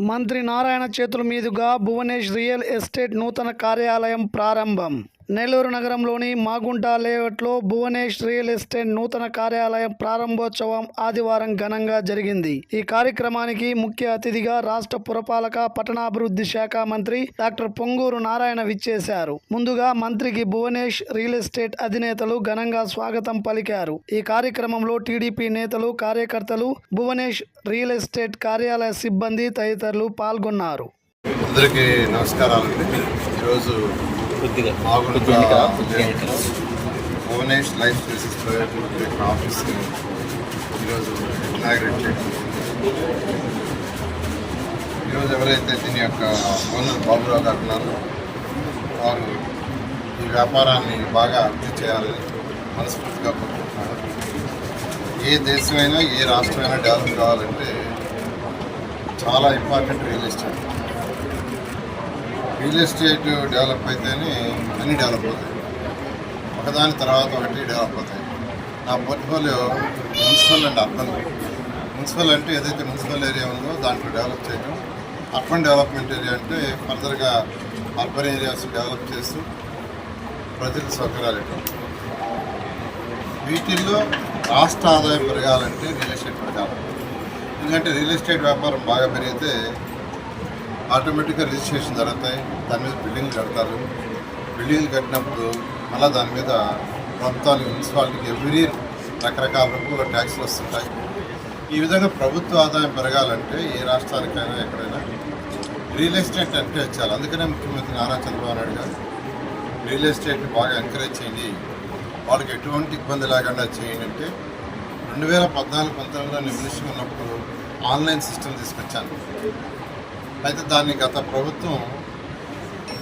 మంత్రి నారాయణ చేతుల మీదుగా భువనేష్ రియల్ ఎస్టేట్ నూతన కార్యాలయం ప్రారంభం. నెల్లూరు నగరంలోని మాగుంట లేఅవుట్లో భువనేష్ రియల్ ఎస్టేట్ నూతన కార్యాలయం ప్రారంభోత్సవం ఆదివారం ఘనంగా జరిగింది. ఈ కార్యక్రమానికి ముఖ్య అతిథిగా రాష్ట్ర పురపాలక పట్టణాభివృద్ధి శాఖ మంత్రి డాక్టర్ పొంగూరు నారాయణ విచ్చేశారు. ముందుగా మంత్రికి భువనేష్ రియల్ ఎస్టేట్ అధినేతలు ఘనంగా స్వాగతం పలికారు. ఈ కార్యక్రమంలో టీడీపీ నేతలు కార్యకర్తలు భువనేష్ రియల్ ఎస్టేట్ కార్యాలయ సిబ్బంది తదితరులు పాల్గొన్నారు. అందరికీ నమస్కారాలు. ఈరోజు కొద్దిగా. Bhuvanesh life services private limited ఆఫీస్ని ఈరోజు ఇనాగ్రేట్ చేయడం ఈరోజు ఎవరైతే దీని యొక్క ఓనర్ బాబురావు గారు ఉన్నారో వారు ఈ వ్యాపారాన్ని బాగా అభివృద్ధి చేయాలని మనస్ఫూర్తిగా కోరుకుంటున్నారు ఏ దేశమైనా ఏ రాష్ట్రమైనా డెవలప్ కావాలంటే చాలా important real estate. Real estate develop అయితేనే అన్ని డెవలప్ అవుతాయి. ఒకదాని తర్వాత ఒకటి డెవలప్ అవుతాయి. నా portfolio municipal and urban. Municipal అంటే ఏదైతే మున్సిపల్ ఏరియా ఉందో దాంట్లో డెవలప్ చేయడం అర్బన్ డెవలప్మెంట్ ఏరియా అంటే ఫర్దర్గా అర్బన్ ఏరియాస్ డెవలప్ చేస్తూ ప్రజలకు సౌకర్యాలు ఇవ్వడం వీటిల్లో రాష్ట్ర ఆదాయం పెరగాలంటే రియల్ ఎస్టేట్ పెరగాలి. ఎందుకంటే రియల్ ఎస్టేట్ వ్యాపారం బాగా పెరిగితే ఆటోమేటిక్గా రిజిస్ట్రేషన్ జరుగుతాయి. దాని మీద బిల్డింగ్లు కడతారు. బిల్డింగ్లు కట్టినప్పుడు మళ్ళీ దాని మీద ప్రభుత్వానికి మున్సిపాలిటీకి ఎవ్రీ రకరకాల రూపంలో ట్యాక్స్లు వస్తుంటాయి. ఈ విధంగా ప్రభుత్వ ఆదాయం పెరగాలంటే ఏ రాష్ట్రానికైనా ఎక్కడైనా రియల్ ఎస్టేట్ ఎంకరేజ్ చేయాలి. అందుకనే ముఖ్యమంత్రి నారా చంద్రబాబు నాయుడు గారు రియల్ ఎస్టేట్ని బాగా ఎంకరేజ్ చేయండి. వాళ్ళకి ఎటువంటి ఇబ్బంది లేకుండా చేయండి అంటే రెండు వేల పద్నాలుగు పంతొమ్మిదిలో నేను మినిస్టర్ ఉన్నప్పుడు ఆన్లైన్ సిస్టమ్ తీసుకొచ్చాను. అయితే దాన్ని గత ప్రభుత్వం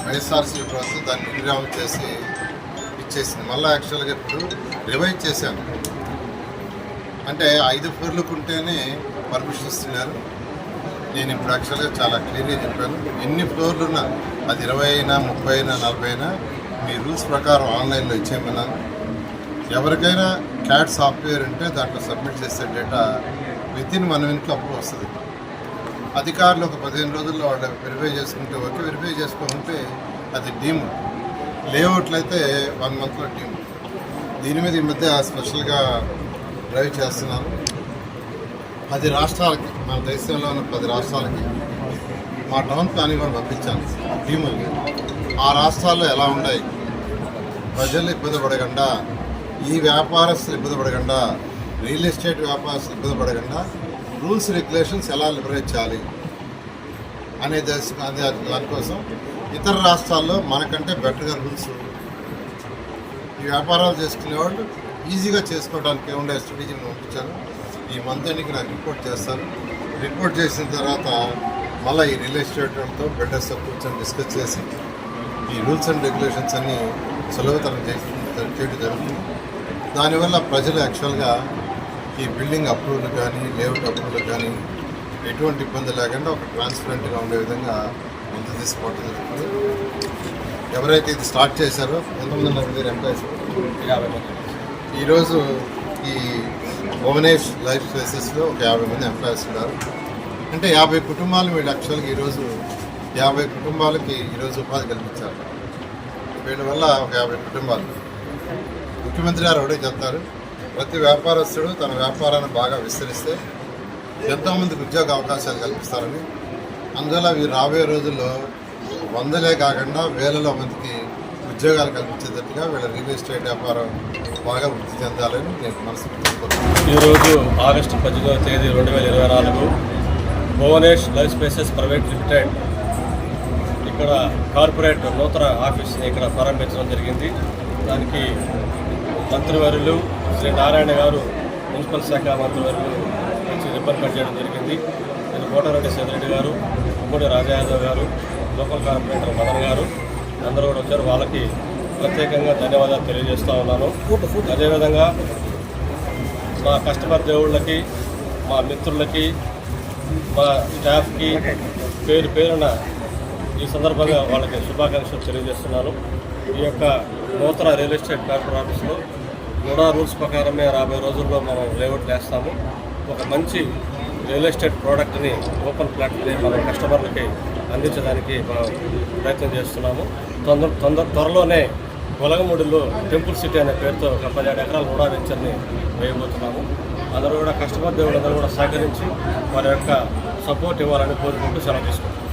వైఎస్ఆర్సీ ప్రభుత్వం దాన్ని నిర్ణయం చేసి ఇచ్చేసింది. మళ్ళీ యాక్చువల్గా ఇప్పుడు రివైజ్ చేశాను అంటే ఐదు ఫ్లోర్లకు ఉంటేనే పర్మిషన్ ఇస్తున్నారు. నేను ఇప్పుడు యాక్చువల్గా చాలా క్లియర్గా చెప్పాను. ఎన్ని ఫ్లోర్లు ఉన్నా అది ఇరవై అయినా ముప్పై అయినా నలభై అయినా మీ రూల్స్ ప్రకారం ఆన్లైన్లో ఇచ్చేయమన్నాను ఎవరికైనా క్యాట్ సాఫ్ట్వేర్ ఉంటే దాంట్లో సబ్మిట్ చేసే డేటా విత్ ఇన్ వన్ మినిట్లో అప్పుడు వస్తుంది. అధికారులు ఒక పదిహేను రోజుల్లో వాళ్ళు వెరిఫై చేసుకుంటే ఓకే వెరిఫై చేసుకోకుంటే అది డీమ్ లేఅవుట్లు అయితే వన్ మంత్లో డీమ్ దీని మీద ఈ మధ్య స్పెషల్గా డ్రైవ్ చేస్తున్నాను. పది రాష్ట్రాలకి మన దేశంలో ఉన్న పది రాష్ట్రాలకి మా టౌన్ ప్లానింగ్ కూడా పంపించాను. టీముల్ని ఆ రాష్ట్రాల్లో ఎలా ఉన్నాయి? ప్రజలు ఇబ్బంది పడకుండా ఈ వ్యాపారస్తులు ఇబ్బంది పడకుండా రియల్ ఎస్టేట్ వ్యాపారస్తులు ఇబ్బంది పడకుండా రూల్స్ రెగ్యులేషన్స్ ఎలా లిబరేట్ చేయాలి అనే దేశ దానికోసం ఇతర రాష్ట్రాల్లో మనకంటే బెటర్గా రూల్స్ ఈ వ్యాపారాలు చేసుకునే వాళ్ళు ఈజీగా చేసుకోవడానికి ఏముండే స్ట్రాటజీని పంపించాను ఈ మంత్ ఎండ్కి నాకు రిపోర్ట్ చేస్తాను రిపోర్ట్ చేసిన తర్వాత మళ్ళీ ఈ రియల్ ఎస్టేట్తో వాళ్ళతో కూర్చొని డిస్కస్ చేసి ఈ రూల్స్ అండ్ రెగ్యులేషన్స్ అన్నీ సులభతరం చేసి చేయడం జరుగుతుంది. దానివల్ల ప్రజలు యాక్చువల్గా ఈ బిల్డింగ్ అప్రూవల్ కానీ లేఅవుట్ అప్రూవల్ కానీ ఎటువంటి ఇబ్బంది లేకుండా ఒక ట్రాన్స్పరెంట్గా ఉండే విధంగా ముందు తీసుకోవడం జరుగుతుంది ఎవరైతే ఇది స్టార్ట్ చేశారో ఎంతమంది ఉన్నారు మీరు ఎంప్లాయీస్ యాభై మంది. ఈరోజు ఈ భువనేష్ లైఫ్ స్పేసెస్లో ఒక యాభై మంది ఎంప్లాయీస్ ఉన్నారు. అంటే యాభై కుటుంబాలు వీళ్ళు యాక్చువల్గా ఈరోజు యాభై కుటుంబాలకి ఈరోజు ఉపాధి కల్పించారు. వీళ్ళ వల్ల ఒక యాభై కుటుంబాలు. ముఖ్యమంత్రి గారు ఒకటే చెప్తారు ప్రతి వ్యాపారస్తుడు తన వ్యాపారాన్ని బాగా విస్తరిస్తే ఎంతోమందికి ఉద్యోగ అవకాశాలు కల్పిస్తారని. అందువల్ల ఈ రాబోయే రోజుల్లో వందలే కాకుండా వేలలో మందికి ఉద్యోగాలు కల్పించేటట్టుగా వీళ్ళ రియల్ ఎస్టేట్ వ్యాపారం బాగా వృద్ధి చెందాలని నేను మనసు ఈరోజు ఆగస్టు పద్దెనిమిదవ తేదీ రెండు వేల ఇరవై నాలుగు Bhuvanesh life spaces private limited ఇక్కడ కార్పొరేట్ నూతన ఆఫీస్ని ఇక్కడ ప్రారంభించడం జరిగింది. దానికి మంత్రివర్యులు శ్రీ నారాయణ గారు మున్సిపల్ శాఖ మంత్రివర్యులు వచ్చి రిబ్బన్ కట్ చేయడం జరిగింది. నేను కోటారెడ్డి సేదిరెడ్డి గారు ఉమ్మడి రాజయాదవ్ గారు లోకల్ కార్పొరేటర్ మదన్ గారు అందరూ కూడా వచ్చారు. వాళ్ళకి ప్రత్యేకంగా ధన్యవాదాలు తెలియజేస్తూ ఉన్నాను. అదేవిధంగా మా కస్టమర్ దేవుళ్ళకి మా మిత్రులకి మా స్టాఫ్కి పేరు పేరున ఈ సందర్భంగా వాళ్ళకి శుభాకాంక్షలు తెలియజేస్తున్నాను ఈ యొక్క నూతన రియల్ ఎస్టేట్ కార్పొరేట్ ఆఫీస్లో కూడా రూల్స్ ప్రకారమే రాబోయే రోజుల్లో మనం లేఅవుట్ వేస్తాము ఒక మంచి రియల్ ఎస్టేట్ ప్రోడక్ట్ని ఓపెన్ ప్లాట్ని మన కస్టమర్లకి అందించడానికి మనం ప్రయత్నం చేస్తున్నాము. తొందర తొందర త్వరలోనే గొలగముడిలో టెంపుల్ సిటీ అనే పేరుతో ఒక పదిహేడు ఎకరాల కూడా వెంచర్ని వేయబోతున్నాము. అందరూ కూడా కస్టమర్ దేవులందరూ కూడా సహకరించి వారి యొక్క సపోర్ట్ ఇవ్వాలని కోరుకుంటూ సెలవు తీసుకుంటాం